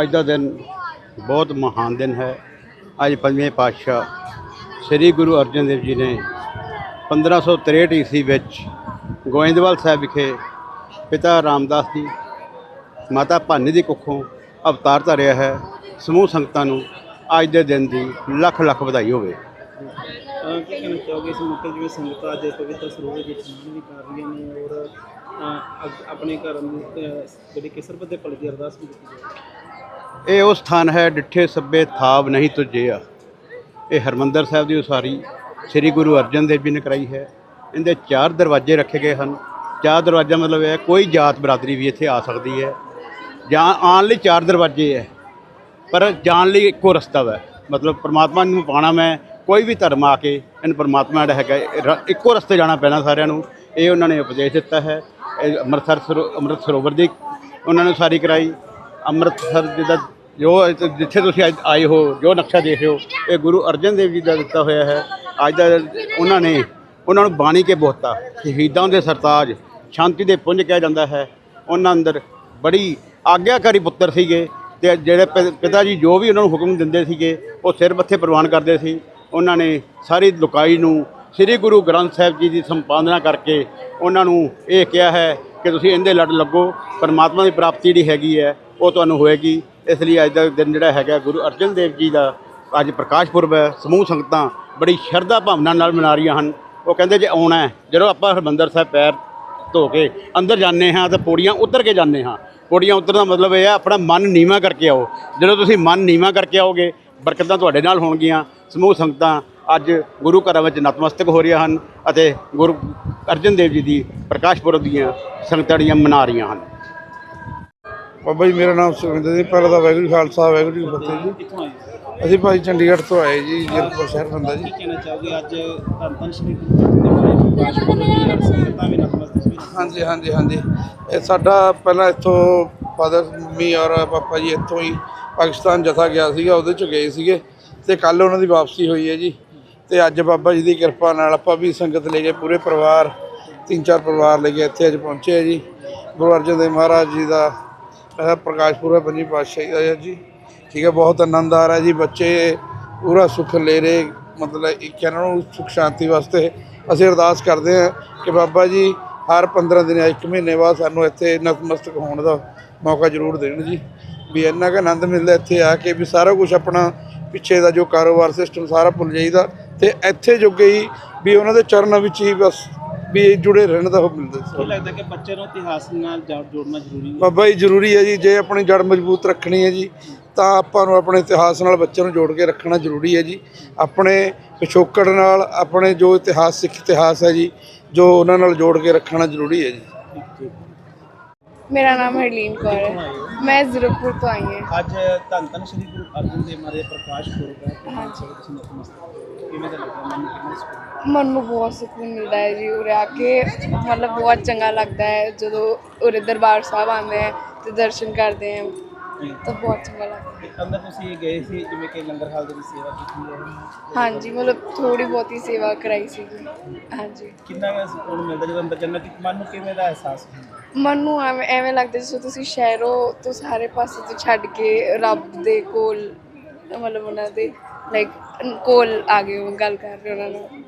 ਅੱਜ ਦਾ ਦਿਨ ਬਹੁਤ ਮਹਾਨ ਦਿਨ ਹੈ। ਅੱਜ ਪੰਜਵੇਂ ਪਾਤਸ਼ਾਹ ਸ੍ਰੀ ਗੁਰੂ ਅਰਜਨ ਦੇਵ ਜੀ ਨੇ 1563 ਈਸਵੀ ਵਿੱਚ ਗੋਇੰਦਵਾਲ ਸਾਹਿਬ ਵਿਖੇ ਪਿਤਾ ਰਾਮਦਾਸ ਜੀ, ਮਾਤਾ ਭਾਨੀ ਦੀ ਕੁੱਖੋਂ ਅਵਤਾਰ ਧਾਰਿਆ ਹੈ। ਸਮੂਹ ਸੰਗਤਾਂ ਨੂੰ ਅੱਜ ਦੇ ਦਿਨ ਦੀ ਲੱਖ ਲੱਖ ਵਧਾਈ ਹੋਵੇ। ਕੀ ਕਹਿਣਾ ਚਾਹੋਗੇ ਇਸ ਮੌਕੇ ਜਿਵੇਂ ਸੰਗਤਾਂ ਅੱਜ ਪਵਿੱਤਰ ਸਰੋਵਰ ਵਿੱਚ ਇਸ਼ਨਾਨ ਵੀ ਕਰ ਰਹੀਆਂ ਨੇ ਔਰ ਆਪਣੇ ਘਰ ਨੂੰ ਜਿਹੜੀ ਕਿਸਰਪਤ ਦੇ ਭਲੇ ਦੀ ਅਰਦਾਸ ਵੀ ਕੀਤੀ ਜਾਵੇ ਇਹ ਉਹ ਸਥਾਨ ਹੈ ਡਿੱਠੇ ਸੱਬੇ ਥਾਵ ਨਹੀਂ ਤੁਝਿਆ ਇਹ ਹਰਮੰਦਰ ਸਾਹਿਬ ਦੀ ਉਸਾਰੀ ਸ੍ਰੀ ਗੁਰੂ ਅਰਜਨ ਦੇਵ ਜੀ ਨੇ ਕਰਾਈ ਹੈ। ਇਹਦੇ ਚਾਰ ਦਰਵਾਜ਼ੇ ਰੱਖੇ ਗਏ ਹਨ। ਚਾਰ ਦਰਵਾਜ਼ਾ ਮਤਲਬ ਇਹ ਹੈ, ਕੋਈ ਜਾਤ ਬਰਾਦਰੀ ਵੀ ਇੱਥੇ ਆ ਸਕਦੀ ਹੈ। ਜਾਂ ਆਉਣ ਲਈ ਚਾਰ ਦਰਵਾਜ਼ੇ ਹੈ, ਪਰ ਜਾਣ ਲਈ ਇੱਕੋ ਰਸਤਾ ਹੈ ਮਤਲਬ ਪਰਮਾਤਮਾ ਨੂੰ ਪਾਣਾ ਮੈਂ, ਕੋਈ ਵੀ ਧਰਮ ਆ ਕੇ ਇਹਨੂੰ ਪਰਮਾਤਮਾ ਜਿਹੜਾ ਹੈਗਾ ਇੱਕੋ ਰਸਤੇ ਜਾਣਾ ਪੈਣਾ ਸਾਰਿਆਂ ਨੂੰ। ਇਹ ਉਹਨਾਂ ਨੇ ਉਪਦੇਸ਼ ਦਿੱਤਾ ਹੈ। ਇਹ ਅੰਮ੍ਰਿਤਸਰ ਸਰੋ- ਅੰਮ੍ਰਿਤ ਸਰੋਵਰ ਦੀ ਉਹਨਾਂ ਨੇ ਸਾਰੀ ਕਰਾਈ। ਅੰਮ੍ਰਿਤਸਰ ਜਿਹਦਾ ਜੋ ਜਿੱਥੇ ਤੁਸੀਂ ਅੱਜ ਆਏ ਹੋ, ਜੋ ਨਕਸ਼ਾ ਦੇਖ ਰਹੇ ਹੋ, ਇਹ ਗੁਰੂ ਅਰਜਨ ਦੇਵ ਜੀ ਦਾ ਦਿੱਤਾ ਹੋਇਆ ਹੈ। ਅੱਜ ਦਾ ਉਹਨਾਂ ਨੇ ਉਹਨਾਂ ਨੂੰ ਬਾਣੀ ਕੇ ਬੋਤਾ ਸ਼ਹੀਦਾਂ ਦੇ ਸਰਤਾਜ, ਸ਼ਾਂਤੀ ਦੇ ਪੁੰਜ ਕਿਹਾ ਜਾਂਦਾ ਹੈ। ਉਹਨਾਂ ਅੰਦਰ ਬੜੀ ਆਗਿਆਕਾਰੀ ਪੁੱਤਰ ਸੀਗੇ ਤੇ ਜਿਹੜੇ ਪਿ- ਪਿਤਾ ਜੀ ਜੋ ਵੀ ਉਹਨਾਂ ਨੂੰ ਹੁਕਮ ਦਿੰਦੇ ਸੀਗੇ, ਉਹ ਸਿਰ ਮੱਥੇ ਪ੍ਰਵਾਨ ਕਰਦੇ ਸੀ। ਉਹਨਾਂ ਨੇ ਸਾਰੀ ਲੁਕਾਈ ਨੂੰ ਸ੍ਰੀ ਗੁਰੂ ਗ੍ਰੰਥ ਸਾਹਿਬ ਜੀ ਦੀ ਸੰਪਾਦਨਾ ਕਰਕੇ ਉਹਨਾਂ ਨੂੰ ਇਹ ਕਿਹਾ ਹੈ ਕਿ ਤੁਸੀਂ ਇਹਦੇ ਲੜ ਲੱਗੋ, ਪਰਮਾਤਮਾ ਦੀ ਪ੍ਰਾਪਤੀ ਜਿਹੜੀ ਹੈਗੀ ਹੈ, ਉਹ ਤੁਹਾਨੂੰ ਹੋਏਗੀ। ਇਸ ਲਈ ਅੱਜ ਦਾ ਦਿਨ ਜਿਹੜਾ ਹੈਗਾ ਗੁਰੂ ਅਰਜਨ ਦੇਵ ਜੀ ਦਾ ਅੱਜ ਪ੍ਰਕਾਸ਼ ਪੁਰਬ ਹੈ, ਸਮੂਹ ਸੰਗਤਾਂ ਬੜੀ ਸ਼ਰਧਾ ਭਾਵਨਾ ਨਾਲ ਮਨਾ ਰਹੀਆਂ ਹਨ। ਉਹ ਕਹਿੰਦੇ ਜੇ ਆਉਣਾ ਜਦੋਂ ਆਪਾਂ ਹਰਮੰਦਰ ਸਾਹਿਬ ਪੈਰ ਧੋ ਕੇ ਅੰਦਰ ਜਾਂਦੇ ਹਾਂ ਤਾਂ ਪੌੜੀਆਂ ਉਤਰ ਕੇ ਜਾਂਦੇ ਹਾਂ। ਪੌੜੀਆਂ ਉਤਰਨ ਦਾ ਮਤਲਬ ਇਹ ਹੈ, ਆਪਣਾ ਮਨ ਨੀਵਾ ਕਰਕੇ ਆਓ। ਜਦੋਂ ਤੁਸੀਂ ਮਨ ਨੀਵਾ ਕਰਕੇ ਆਓਗੇ, ਬਰਕਤਾਂ ਤੁਹਾਡੇ ਨਾਲ ਹੋਣਗੀਆਂ। ਸਮੂਹ ਸੰਗਤਾਂ ਅੱਜ ਗੁਰੂ ਘਰਾਂ ਵਿੱਚ ਨਤਮਸਤਕ ਹੋ ਰਹੀਆਂ ਹਨ ਅਤੇ ਗੁਰੂ ਅਰਜਨ ਦੇਵ ਜੀ ਦੀ ਪ੍ਰਕਾਸ਼ ਪੁਰਬ ਦੀਆਂ ਸੰਗਤਾਂ ਦੀਆਂ ਮਨਾ ਰਹੀਆਂ ਹਨ। ਬਾਬਾ ਜੀ ਮੇਰਾ ਨਾਮ ਸੁਖਵਿੰਦਰ ਸਿੰਘ ਪਹਿਲਾਂ ਤਾਂ ਵਾਹਿਗੁਰੂ ਜੀ ਖਾਲਸਾ ਵਾਹਿਗੁਰੂ ਜੀ ਕੀ ਫਤਿਹ ਜੀ। ਕਿੱਥੋਂ ਆਏ ਹੋ? ਅਸੀਂ ਭਾਈ ਚੰਡੀਗੜ੍ਹ ਤੋਂ ਆਏ ਜੀ ਜੀਰਕਪੁਰ ਸ਼ਹਿਰ ਬੰਦਾ ਜੀ। ਕੀ ਕਹਿਣਾ ਚਾਹੋਗੇ? ਅੱਜ ਧੰਨ ਧੰਨ ਸ਼੍ਰੀ ਗੁਰੂ ਅਰਜਨ ਦੇਵ ਜੀ ਦੇ ਪ੍ਰਕਾਸ਼ ਪੁਰਬ ਦੀ ਔਰ ਸੰਗਤਾਂ ਵੀ ਨਤਮਸਤਕ ਵੀ ਹਾਂਜੀ ਹਾਂਜੀ ਹਾਂਜੀ। ਇਹ ਸਾਡਾ ਪਹਿਲਾਂ ਇੱਥੋਂ ਫਾਦਰ ਮੰਮੀ ਔਰ ਪਾਪਾ ਜੀ ਇੱਥੋਂ ਹੀ ਪਾਕਿਸਤਾਨ ਜਥਾ ਗਿਆ ਸੀਗਾ ਉਹਦੇ ਚ ਗਏ ਸੀਗੇ ਤੇ ਕੱਲ ਉਹਨਾਂ ਦੀ ਵਾਪਸੀ ਹੋਈ ਹੈ ਜੀ। ਤੇ ਅੱਜ ਬਾਬਾ ਜੀ ਦੀ ਕਿਰਪਾ ਨਾਲ ਆਪਾਂ ਵੀ ਸੰਗਤ ਲੈ ਕੇ ਪੂਰੇ ਪਰਿਵਾਰ ਤਿੰਨ ਚਾਰ ਪਰਿਵਾਰ ਲੈ ਕੇ ਇੱਥੇ ਅੱਜ ਪਹੁੰਚੇ ਆ ਜੀ। ਗੁਰੂ ਅਰਜਨ ਦੇਵ ਮਹਾਰਾਜ ਜੀ ਦਾ ਇਹ ਪ੍ਰਕਾਸ਼ ਪੁਰਬ ਪੰਜੀ ਪਾਤਸ਼ਾਹੀ ਦਾ ਹੈ ਜੀ। ਠੀਕ ਹੈ, ਬਹੁਤ ਆਨੰਦ ਆ ਰਿਹਾ ਜੀ। ਬੱਚੇ ਪੂਰਾ ਸੁੱਖ ਲੈ ਰਹੇ, ਮਤਲਬ ਇੱਕ ਇਹਨਾਂ ਨੂੰ ਸੁਖ ਸ਼ਾਂਤੀ ਵਾਸਤੇ ਅਸੀਂ ਅਰਦਾਸ ਕਰਦੇ ਹਾਂ ਕਿ ਬਾਬਾ ਜੀ, ਹਰ 15 ਦਿਨ ਇੱਕ ਮਹੀਨੇ ਬਾਅਦ ਸਾਨੂੰ ਇੱਥੇ ਨਤਮਸਤਕ ਹੋਣ ਦਾ ਮੌਕਾ ਜ਼ਰੂਰ ਦੇਣ ਜੀ। ਵੀ ਇੰਨਾ ਕੁ ਆਨੰਦ ਮਿਲਦਾ ਇੱਥੇ ਆ ਕੇ ਵੀ ਸਾਰਾ ਕੁਝ ਆਪਣਾ ਪਿੱਛੇ ਦਾ ਜੋ ਕਾਰੋਬਾਰ ਸਿਸਟਮ ਸਾਰਾ ਭੁੱਲ ਜਾਈਦਾ ਤੇ ਇੱਥੇ ਜੋਗੇ ਹੀ ਵੀ ਉਹਨਾਂ ਦੇ ਚਰਨਾਂ ਵਿੱਚ ਹੀ ਬਸ ਵੀ ਜੁੜੇ ਰਹਿਣ ਦਾ ਉਹ ਮਿਲਦਾ ਸੀ। ਕੀ ਲੱਗਦਾ ਕਿ ਬੱਚੇ ਨੂੰ ਇਤਿਹਾਸ ਨਾਲ ਜੜ ਜੋੜਨਾ ਜ਼ਰੂਰੀ ਹੈ? ਬਾਬਾ ਜੀ ਜ਼ਰੂਰੀ ਹੈ ਜੀ ਜੇ ਆਪਣੀ ਜੜ ਮਜ਼ਬੂਤ ਰੱਖਣੀ ਹੈ ਜੀ ਤਾਂ ਆਪਾਂ ਨੂੰ ਆਪਣੇ ਇਤਿਹਾਸ ਨਾਲ ਬੱਚਿਆਂ ਨੂੰ ਜੋੜ ਕੇ ਰੱਖਣਾ ਜ਼ਰੂਰੀ ਹੈ ਜੀ। ਆਪਣੇ ਪਿਛੋਕੜ ਨਾਲ ਆਪਣੇ ਜੋ ਇਤਿਹਾਸ ਸਿੱਖ ਇਤਿਹਾਸ ਹੈ ਜੀ ਜੋ ਉਹਨਾਂ ਨਾਲ ਜੋੜ ਕੇ ਰੱਖਣਾ ਜ਼ਰੂਰੀ ਹੈ ਜੀ। ਮੇਰਾ ਨਾਮ ਹਰਲੀਨ ਕੌਰ ਹੈ। ਮੈਂ ਜ਼ੀਰਕਪੁਰ ਤੋਂ ਆਈ ਹਾਂ। ਅੱਜ ਧੰਨ ਧੰਨ ਸ਼੍ਰੀ ਗੁਰੂ ਅਰਜਨ ਦੇਵ ਮਹਾਰਾਜ ਦੇ ਪ੍ਰਕਾਸ਼ ਪੁਰਬ ਹੈ। ਹਾਂਜੀ। ਕਿਵੇਂ ਦਾ ਲੱਗਦਾ ਮਨ ਨੂੰ ਕਿੰਨਾ ਸਕੂਨ ਮਨ ਨੂੰ ਬਹੁਤ ਸਕੂਨ ਮਿਲਦਾ ਹੈ ਜੀ ਉਰੇ ਆ ਕੇ ਮਤਲਬ ਬਹੁਤ ਚੰਗਾ ਲੱਗਦਾ ਹੈ ਜਦੋਂ ਉਰੇ ਦਰਬਾਰ ਸਾਹਿਬ ਆਉਂਦੇ ਹੈ ਤੇ ਦਰਸ਼ਨ ਕਰਦੇ ਹਾਂ ਤਾਂ ਬਹੁਤ ਚੰਗਾ ਲੱਗਦਾ ਹੈ। ਅੰਦਰ ਤੁਸੀਂ ਗਏ ਸੀ ਜਿਵੇਂ ਕਿ ਲੰਗਰ ਹਾਲ ਦੇ ਵਿੱਚ ਸੇਵਾ ਕੀਤੀ ਹੈ। ਹਾਂਜੀ ਮਤਲਬ ਥੋੜੀ ਬਹੁਤੀ ਸੇਵਾ ਕਰਾਈ ਸੀ ਹਾਂਜੀ। ਕਿੰਨਾ ਕੁ ਸਕੂਨ ਮਿਲਦਾ ਜਦੋਂ ਅੰਦਰ ਜੰਨਤ ਮਨ ਨੂੰ ਕਿਵੇਂ ਦਾ ਅਹਿਸਾਸ ਹੁੰਦਾ ਮਨ ਨੂੰ ਐਵੇਂ ਐਵੇਂ ਲੱਗਦਾ ਜਿਵੇਂ ਤੁਸੀਂ ਸ਼ਹਿਰੋਂ ਤੋਂ ਸਾਰੇ ਪਾਸੇ ਤੋਂ ਛੱਡ ਕੇ ਰੱਬ ਦੇ ਕੋਲ ਮਤਲਬ ਉਹਨਾਂ ਦੇ ਲਾਈਕ ਕੋਲ ਆ ਗਏ ਹੋ ਗੱਲ ਕਰ ਰਹੇ ਹੋ ਉਹਨਾਂ ਨਾਲ।